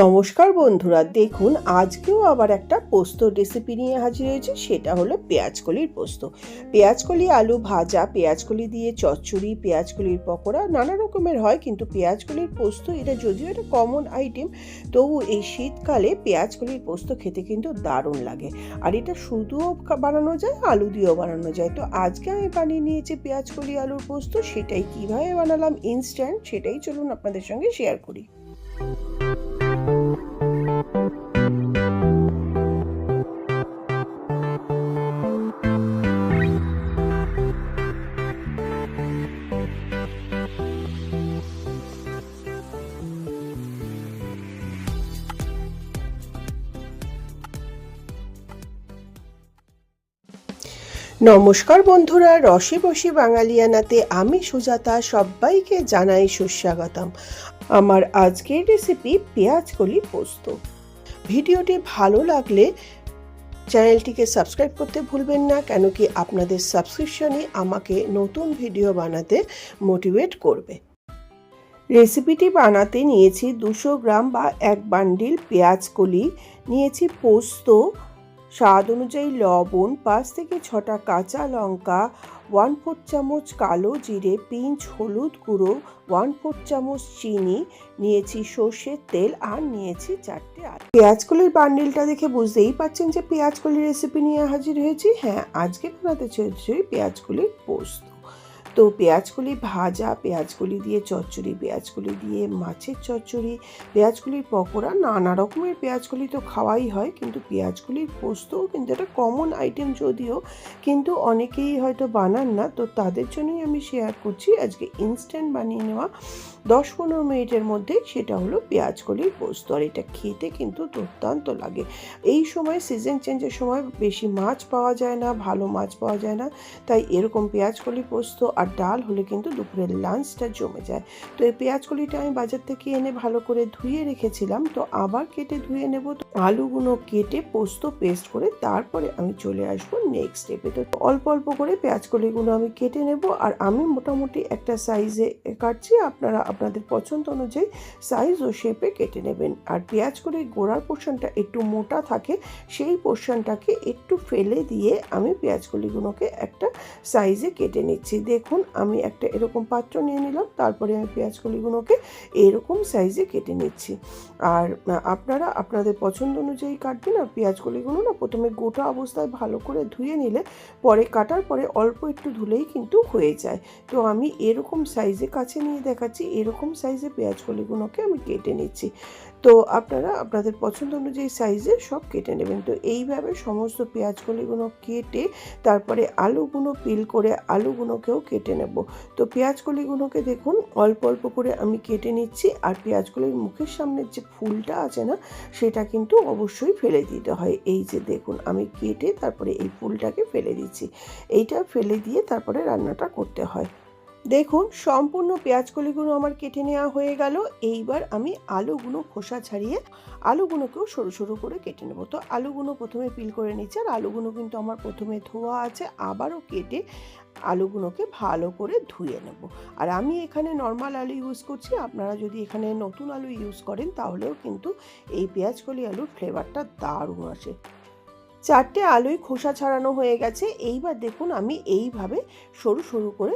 নমস্কার বন্ধুরা, দেখুন, আজকেও আবার একটা পোস্ত রেসিপি নিয়ে হাজির হয়েছে, সেটা হলো পেঁয়াজকলির পোস্ত। পেঁয়াজকলি আলু ভাজা পেঁয়াজকলি দিয়ে চচ্চড়ি পেঁয়াজকলির পকোড়া, নানা রকমের হয়, কিন্তু পেঁয়াজকলির পোস্ত, এটা যদিও একটা কমন আইটেম তবু এই শীতকালে পেঁয়াজকলির পোস্ত খেতে কিন্তু দারুণ লাগে। আর এটা শুধুও বানানো যায়, আলু দিয়েও বানানো যায়। তো আজকে আমি বানিয়ে নিয়েছি পেঁয়াজকলি আলুর পোস্ত, সেটাই কীভাবে বানালাম ইনস্ট্যান্ট সেটাই চলুন আপনাদের সঙ্গে শেয়ার করি। নমস্কার বন্ধুরা, রসে বসি বাঙালিয়ানাতে আমি সুজাতা সবাইকে জানাই সুস্বাগতম। আমার আজকের রেসিপি পেঁয়াজ কলি পোস্ত। ভিডিওটি ভালো লাগলে চ্যানেলটিকে সাবস্ক্রাইব করতে ভুলবেন না, কেন কি আপনাদের সাবস্ক্রিপশনই আমাকে নতুন ভিডিও বানাতে মোটিভেট করবে। রেসিপিটি বানাতে নিয়েছি দুশো গ্রাম বা এক বান্ডিল পেঁয়াজ কলি। নিয়েছি পোস্ত স্বাদ অনুযায়ী লবণ, পাঁচ থেকে ছটা কাঁচা লঙ্কা ওয়ান ফোর চামচ কালো জিরে পিঞ্চ হলুদ গুঁড়ো ওয়ান ফোর চামচ চিনি, নিয়েছি সর্ষের তেল আর নিয়েছি চারটে আলু। পেঁয়াজকলির বান্ডিলটা দেখে বুঝতেই পাচ্ছেন যে পেঁয়াজকলির রেসিপি নিয়ে হাজির হয়েছি। হ্যাঁ আজকে বানাতে চলেছি পেঁয়াজকলির পোস্ত। তো পেঁয়াজগুলি ভাজা, পেঁয়াজগুলি দিয়ে চচ্চড়ি, পেঁয়াজগুলি দিয়ে মাছের চচ্চড়ি, পেঁয়াজগুলির পকোড়া, নানা রকমের পেঁয়াজগুলি তো খাওয়াই হয়, কিন্তু পেঁয়াজগুলির পোস্তও কিন্তু একটা কমন আইটেম যদিও, কিন্তু অনেকেই হয়তো বানান না, তো তাদের জন্যই আমি শেয়ার করছি। আজকে ইনস্ট্যান্ট বানিয়ে নেওয়া দশ পনেরো মিনিটের মধ্যে সেটা হলো পেঁয়াজকলির পোস্ত, আর এটা খেতে কিন্তু দুর্দান্ত লাগে। এই সময় সিজন চেঞ্জের সময় বেশি মাছ পাওয়া যায় না, ভালো মাছ পাওয়া যায় না, তাই এরকম পেঁয়াজকলি পোস্ত আর ডাল হলে কিন্তু দুপুরের লাঞ্চটা জমে যায়। তো এই পেঁয়াজকলিটা আমি বাজার থেকে এনে ভালো করে ধুয়ে রেখেছিলাম। তো আবার কেটে ধুয়ে নেব। আলুগুলো কেটে পোস্ত পেস্ট করে তারপরে আমি চলে আসব নেক্সট স্টেপে তো অল্প অল্প করে পেঁয়াজকলিগুলো আমি কেটে নেব আর আমি মোটামুটি একটা সাইজে কাটছি, আপনারা আপনাদের পছন্দ অনুযায়ী সাইজ ও শেপে কেটে নেবেন। আর পেঁয়াজ করে গোড়ার পোর্শনটা একটু মোটা থাকে, সেই পোর্শনটাকে একটু ফেলে দিয়ে আমি পেঁয়াজকলিগুলোকে একটা সাইজে কেটে নিচ্ছি। দেখুন, আমি একটা এরকম পাত্র নিয়ে নিলাম, তারপরে আমি পেঁয়াজকলিগুলোকে এরকম সাইজে কেটে নিচ্ছি। আর আপনারা আপনাদের পছন্দ অনুযায়ী কাটবে না পেঁয়াজগুলিগুলো না প্রথমে গোটা অবস্থায় ভালো করে ধুয়ে নিলে পরে কাটার পরে অল্প একটু ধুলেই কিন্তু হয়ে যায়। তো আমি এরকম সাইজে কাছে নিয়ে দেখাচ্ছি, এরকম সাইজে পেঁয়াজগুলিগুলোকে আমি কেটে নিচ্ছি। তো আপনারা আপনাদের পছন্দ অনুযায়ী সাইজে সব কেটে নেবেন। তো এইভাবে সমস্ত পেঁয়াজকলিগুলো কেটে তারপরে আলুগুলো পিল করে আলুগুলোকেও কেটে নেব। তো পেঁয়াজকলিগুলোকে দেখুন, অল্প অল্প করে আমি কেটে নিচ্ছি আর পেঁয়াজকলির মুখের সামনের যে ফুলটা আছে না, সেটা কিন্তু অবশ্যই ফেলে দিতে হয়। এই যে দেখুন, আমি কেটে তারপরে এই ফুলটাকে ফেলে দিচ্ছি। এইটা ফেলে দিয়ে তারপরে রান্নাটা করতে হয়। দেখুন, সম্পূর্ণ পেঁয়াজকলিগুলো আমার কেটে নেওয়া হয়ে গেল। এইবার আমি আলুগুলো খোসা ছাড়িয়ে আলুগুলোকেও সরু সরু করে কেটে নেব। তো আলুগুলো প্রথমে পিল করে নিচ্ছি আর আলুগুলো কিন্তু আমার প্রথমে ধোয়া আছে, আবারও কেটে আলুগুলোকে ভালো করে ধুয়ে নেব। আর আমি এখানে নর্মাল আলু ইউজ করছি, আপনারা যদি এখানে নতুন আলু ইউজ করেন তাহলেও কিন্তু এই পেঁয়াজকলি আলুর ফ্লেভারটা দারুণ আসে। চারটে আলুই খোসা ছাড়ানো হয়ে গেছে, এইবার দেখুন আমি এইভাবে সরু সরু করে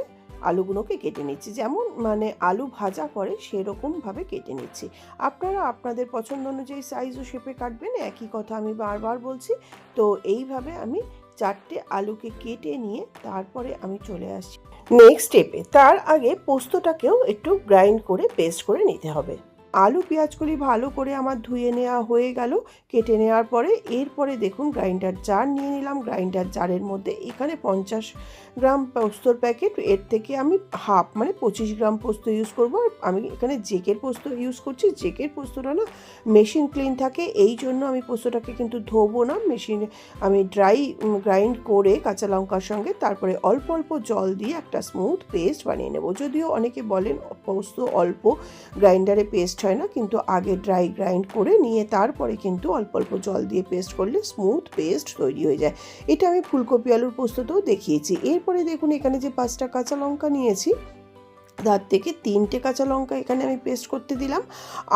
আলুগুলোকে কেটে নিচ্ছি। যেমন মানে আলু ভাজা করে সেরকমভাবে কেটে নিচ্ছি। আপনারা আপনাদের পছন্দ অনুযায়ী সাইজ ও শেপে কাটবেন। একই কথা আমি বারবার বলছি। তো এইভাবে আমি চারটে আলুকে কেটে নিয়ে তারপরে আমি চলে আসছি। নেক্সট স্টেপে তার আগে পোস্তটাকেও একটু গ্রাইন্ড করে পেস্ট করে নিতে হবে। আলু পেঁয়াজগুলি ভালো করে আমার ধুয়ে নেওয়া হয়ে গেল। কেটে নেওয়ার পরে এরপরে দেখুন গ্রাইন্ডার জার নিয়ে নিলাম। গ্রাইন্ডার জারের মধ্যে এখানে পঞ্চাশ গ্রাম পোস্তর প্যাকেট। এর থেকে আমি হাফ মানে পঁচিশ গ্রাম পোস্ত ইউজ করব। আর আমি এখানে জেকের পোস্ত ইউজ করছি। জেকের পোস্তটা না মেশিন ক্লিন থাকে। এই জন্য আমি পোস্তটাকে কিন্তু ধোবো না। মেশিনে আমি ড্রাই গ্রাইন্ড করে কাঁচা লঙ্কার সঙ্গে তারপরে অল্প অল্প জল দিয়ে একটা স্মুথ পেস্ট বানিয়ে নেব। যদিও অনেকে বলেন পোস্ত অল্প, গ্রাইন্ডারে পেস্ট হয় না, কিন্তু আগে ড্রাই গ্রাইন্ড করে নিয়ে তারপরে কিন্তু অল্প অল্প জল দিয়ে পেস্ট করলে স্মুথ পেস্ট তৈরি হয়ে যায়। এটা আমি ফুলকপি আলুর পোস্ততেও দেখিয়েছি। এরপরে দেখুন এখানে যে পাঁচটা কাঁচা লঙ্কা নিয়েছি তার থেকে তিনটে কাঁচা লঙ্কা এখানে আমি পেস্ট করতে দিলাম,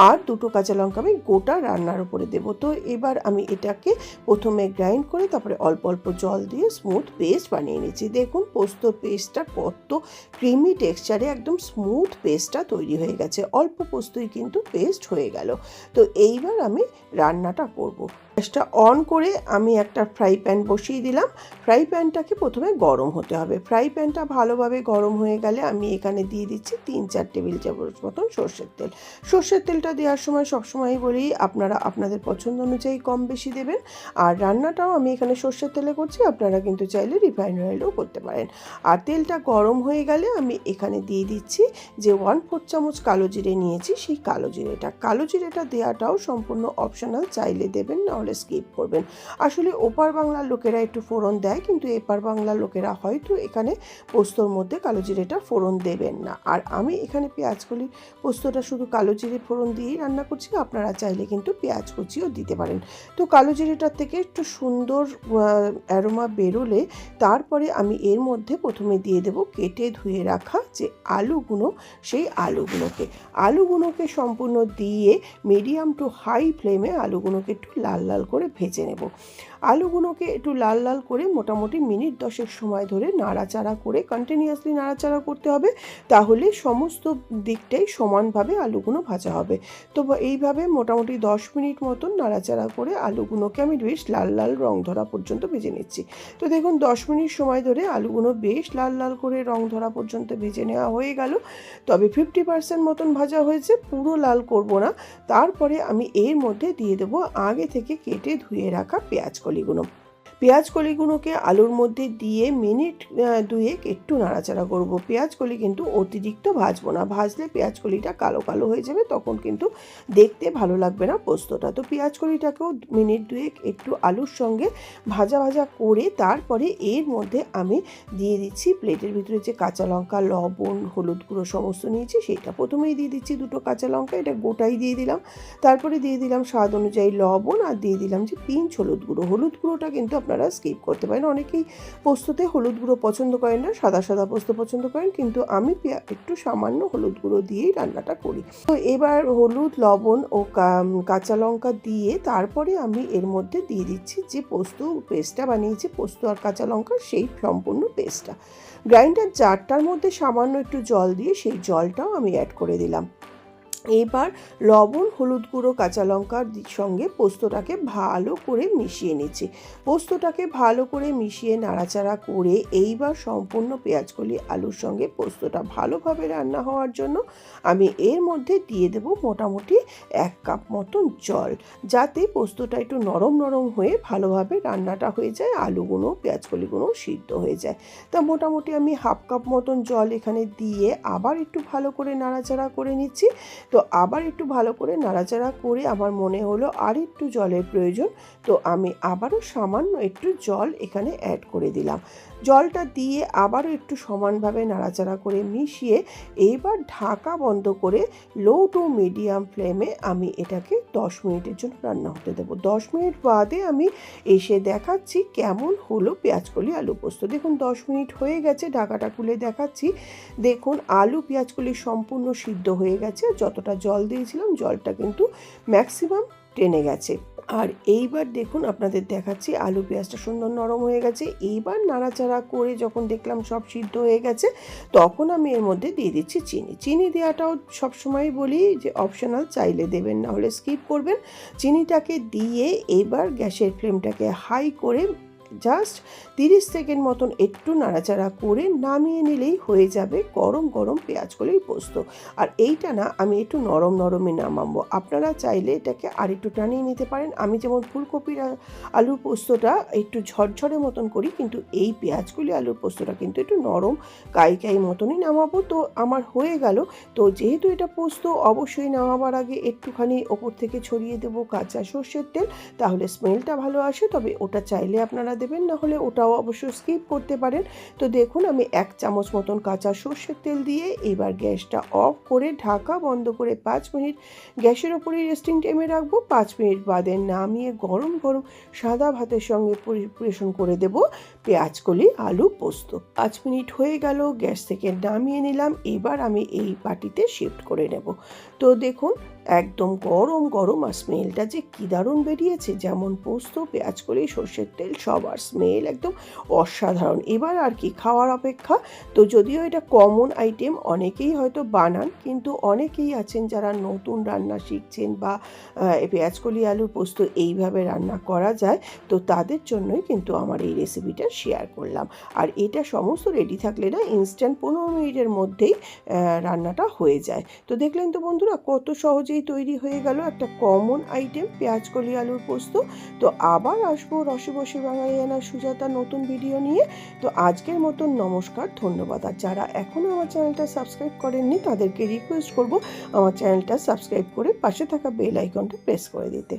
আর দুটো কাঁচা লঙ্কা আমি গোটা রান্নার উপরে দেবো। তো এবার আমি এটাকে প্রথমে গ্রাইন্ড করে তারপরে অল্প অল্প জল দিয়ে স্মুথ পেস্ট বানিয়ে নিয়েছি দেখুন, পোস্ত পেস্টটা কত ক্রিমি টেক্সচারে একদম স্মুথ পেস্টটা তৈরি হয়ে গেছে। অল্প পোস্তই কিন্তু পেস্ট হয়ে গেল। তো এইবার আমি রান্নাটা করব। গ্যাসটা অন করে আমি একটা ফ্রাই প্যান বসিয়ে দিলাম। ফ্রাই প্যানটাকে প্রথমে গরম হতে হবে। ফ্রাই প্যানটা ভালোভাবে গরম হয়ে গেলে আমি এখানে দিয়ে দিচ্ছি তিন চার টেবিল চামচ মতন সর্ষের তেল। সর্ষের তেলটা দেওয়ার সময় সবসময় বলি, আপনারা আপনাদের পছন্দ অনুযায়ী কম বেশি দেবেন। আর রান্নাটাও আমি এখানে সর্ষের তেলে করছি, আপনারা কিন্তু চাইলে রিফাইন অয়েলও করতে পারেন। আর তেলটা গরম হয়ে গেলে আমি এখানে দিয়ে দিচ্ছি যে ওয়ান ফোর চামচ কালো জিরে নিয়েছি, সেই কালো জিরেটা। কালো জিরেটা দেওয়াটাও সম্পূর্ণ অপশনাল, চাইলে দেবেন নাহলে স্কিপ করবেন। আসলে ওপার বাংলার লোকেরা একটু ফোড়ন দেয়, কিন্তু এপার বাংলার লোকেরা হয়তো এখানে পোস্তর মধ্যে কালো জিরেটা ফোড়ন দেবেন না। আর আমি এখানে পেঁয়াজকলি পোস্তটা শুধু কালো জিরে ফোড়ন দিয়েই রান্না করছি, আপনারা চাইলে কিন্তু পেঁয়াজ কুচিও দিতে পারেন। তো কালো জিরেটার থেকে একটু সুন্দর অ্যারোমা বেরোলে তারপরে আমি এর মধ্যে প্রথমে দিয়ে দেব কেটে ধুয়ে রাখা যে আলুগুলো সেই আলুগুলোকে আলুগুলোকে সম্পূর্ণ দিয়ে মিডিয়াম টু হাই ফ্লেমে আলুগুলোকে একটু লাল লাল করে ভেজে নেব। আলুগুলোকে একটু লাল লাল করে মোটামুটি মিনিট দশেক সময় ধরে নাড়াচাড়া করে কন্টিনিউয়াসলি নাড়াচাড়া করতে হবে, তাহলে সমস্ত দিকটাই সমানভাবে আলুগুলো ভাজা হবে। তো এইভাবে মোটামুটি দশ মিনিট মতন নাড়াচাড়া করে আলুগুলোকে আমি বেশ লাল লাল রং ধরা পর্যন্ত ভেজে নিচ্ছি। তো দেখুন, দশ মিনিট সময় ধরে আলুগুলো বেশ লাল লাল করে রং ধরা পর্যন্ত ভেজে নেওয়া হয়ে গেল। তবে ফিফটি পার্সেন্ট মতন ভাজা হয়েছে, পুরো লাল করব না। তারপরে আমি এর মধ্যে দিয়ে দেবো আগে থেকে কেটে ধুয়ে রাখা পেঁয়াজ কলিগুলো পেঁয়াজ কলিগুলোকে আলুর মধ্যে দিয়ে মিনিট দুয়েক একটু নাড়াচাড়া করব। পেঁয়াজ কলি কিন্তু অতিরিক্ত ভাজবো না। ভাজলে পেঁয়াজ কলিটা কালো কালো হয়ে যাবে, তখন কিন্তু দেখতে ভালো লাগবে না পোস্তটা। তো পেঁয়াজ কলিটাকেও মিনিট দুয়েক একটু আলুর সঙ্গে ভাজা ভাজা করে তারপরে এর মধ্যে আমি দিয়ে দিচ্ছি প্লেটের ভিতরে যে কাঁচা লঙ্কা, লবণ, হলুদ গুঁড়ো সমস্ত নিয়েছি, সেটা প্রথমেই দিয়ে দিচ্ছি দুটো কাঁচা লঙ্কা, এটা গোটাই দিয়ে দিলাম। তারপরে দিয়ে দিলাম স্বাদ অনুযায়ী লবণ আর দিয়ে দিলাম যে পিঞ্চ হলুদ গুঁড়ো। হলুদ গুঁড়োটা কিন্তু আপনারা স্কিপ করতে পারেন। অনেকেই পোস্ততে হলুদ গুঁড়ো পছন্দ করেন না, সাদা সাদা পোস্ত পছন্দ করেন, কিন্তু আমি একটু সামান্য হলুদ গুঁড়ো দিয়েই রান্নাটা করি। তো এবার হলুদ, লবণ ও কাঁচা লঙ্কা দিয়ে তারপরে আমি এর মধ্যে দিয়ে দিচ্ছি যে পোস্ত পেস্টটা বানিয়েছি, পোস্ত আর কাঁচা লঙ্কা সেই সম্পূর্ণ পেস্টটা। গ্রাইন্ডার জারটার মধ্যে সামান্য একটু জল দিয়ে সেই জলটাও আমি অ্যাড করে দিলাম। এবার লবণ, হলুদ গুঁড়ো, কাঁচা লঙ্কার সঙ্গে পোস্তটাকে ভালো করে মিশিয়ে নিচ্ছি। পোস্তটাকে ভালো করে মিশিয়ে নাড়াচাড়া করে এইবার সম্পূর্ণ পেঁয়াজকলি আলুর সঙ্গে পোস্তটা ভালোভাবে রান্না হওয়ার জন্য আমি এর মধ্যে দিয়ে দেব মোটামুটি এক কাপ মতন জল, যাতে পোস্তটা একটু নরম নরম হয়ে ভালোভাবে রান্নাটা হয়ে যায় আলুগুলো পেঁয়াজকলিগুলো সিদ্ধ হয়ে যায়। তা মোটামুটি আমি হাফ কাপ মতন জল এখানে দিয়ে আবার একটু ভালো করে নাড়াচাড়া করে নিচ্ছি। তো আবার একটু ভালো করে নাড়াচাড়া করে আমার মনে হলো আর একটু জলের প্রয়োজন, তো আমি আবারও সামান্য একটু জল এখানে অ্যাড করে দিলাম। জলটা দিয়ে আবারও একটু সমানভাবে নাড়াচাড়া করে মিশিয়ে এইবার ঢাকা বন্ধ করে লো টু মিডিয়াম ফ্লেমে আমি এটাকে দশ মিনিটের জন্য রান্না হতে দেবো। দশ মিনিট বাদে আমি এসে দেখাচ্ছি কেমন হলো পেঁয়াজকলি আলু পোস্ত। দেখুন, দশ মিনিট হয়ে গেছে, ঢাকাটা খুলে দেখাচ্ছি। দেখুন, আলু পেঁয়াজকলি সম্পূর্ণ সিদ্ধ হয়ে গেছে যতটা জল দিয়েছিলাম, জলটা কিন্তু ম্যাক্সিমাম টেনে গেছে। আর এইবার দেখুন আপনাদের দেখাচ্ছি, আলু পেঁয়াজটা সুন্দর নরম হয়ে গেছে। এইবার নাড়াচাড়া করে যখন দেখলাম সব সিদ্ধ হয়ে গেছে, তখন আমি এর মধ্যে দিয়ে দিচ্ছি চিনি। চিনি দেওয়াটাও সবসময় বলি যে অপশনাল চাইলে দেবেন, না হলে স্কিপ করবেন। চিনিটাকে দিয়ে এবার গ্যাসের ফ্লেমটাকে হাই করে জাস্ট তিরিশ সেকেন্ড মতন একটু নাড়াচাড়া করে নামিয়ে নিলেই হয়ে যাবে গরম গরম পেঁয়াজকলির পোস্ত। আর এইটা না, আমি একটু নরম নরমে নামাবো। আপনারা চাইলে এটাকে আর একটু টানিয়ে নিতে পারেন। আমি যেমন ফুলকপির আলুর পোস্তটা একটু ঝরঝরে মতন করি, কিন্তু এই পেঁয়াজগুলি আলুর পোস্তটা কিন্তু একটু নরম, কাই কাই মতনই নামাবো। তো আমার হয়ে গেল। তো যেহেতু এটা পোস্ত, অবশ্যই নামাবার আগে একটুখানি ওপর থেকে ছড়িয়ে দেবো কাঁচা সর্ষের তেল, তাহলে স্মেলটা ভালো আসে। তবে ওটা চাইলে আপনারা দেবেন না হলে ওটাও অবশ্য স্কিপ করতে পারেন। তো দেখুন, আমি এক চামচ মতন কাঁচা সর্ষের তেল দিয়ে এবার গ্যাসটা অফ করে ঢাকা বন্ধ করে পাঁচ মিনিট গ্যাসের ওপরে রেস্টিং টাইমে রাখব। পাঁচ মিনিট বাদে নামিয়ে গরম গরম সাদা ভাতের সঙ্গে পরিবেশন করে দেব। পেঁয়াজকলি আলু, পোস্ত। পাঁচ মিনিট হয়ে গেল, গ্যাস থেকে নামিয়ে নিলাম। এবার আমি এই বাটিতে শিফট করে নেব। তো দেখুন একদম গরম গরম আর স্মেলটা যে কী দারুণ বেরিয়েছে। যেমন পোস্ত পেঁয়াজকলি সর্ষের তেল সব আর স্মেল একদম অসাধারণ। এবার আর কি খাওয়ার অপেক্ষা? তো যদিও এটা কমন আইটেম অনেকেই হয়তো বানান কিন্তু অনেকেই আছেন যারা নতুন রান্না শিখছেন বা আহ, এই পেঁয়াজকলি আলু পোস্ত এইভাবে রান্না করা যায় তো তাদের জন্যই কিন্তু আমার এই রেসিপিটা শেয়ার করলাম। আর এটা সমস্ত রেডি থাকলে না ইনস্ট্যান্ট পনেরো মিনিটের মধ্যেই রান্নাটা হয়ে যায়। তো দেখলেন তো বন্ধুরা কত সহজেই তৈরি হয়ে গেল একটা কমন আইটেম পেঁয়াজ কলি আলুর পোস্ত। তো আবার আসব রসে বসে বাঙালিয়ানা সুজাতা নতুন ভিডিও নিয়ে। তো আজকের মতন নমস্কার, ধন্যবাদ। আর যারা এখনও আমার চ্যানেলটা সাবস্ক্রাইব করেননি, তাদেরকে রিকোয়েস্ট করব আমার চ্যানেলটা সাবস্ক্রাইব করে পাশে থাকা বেল আইকনটা প্রেস করে দিতে।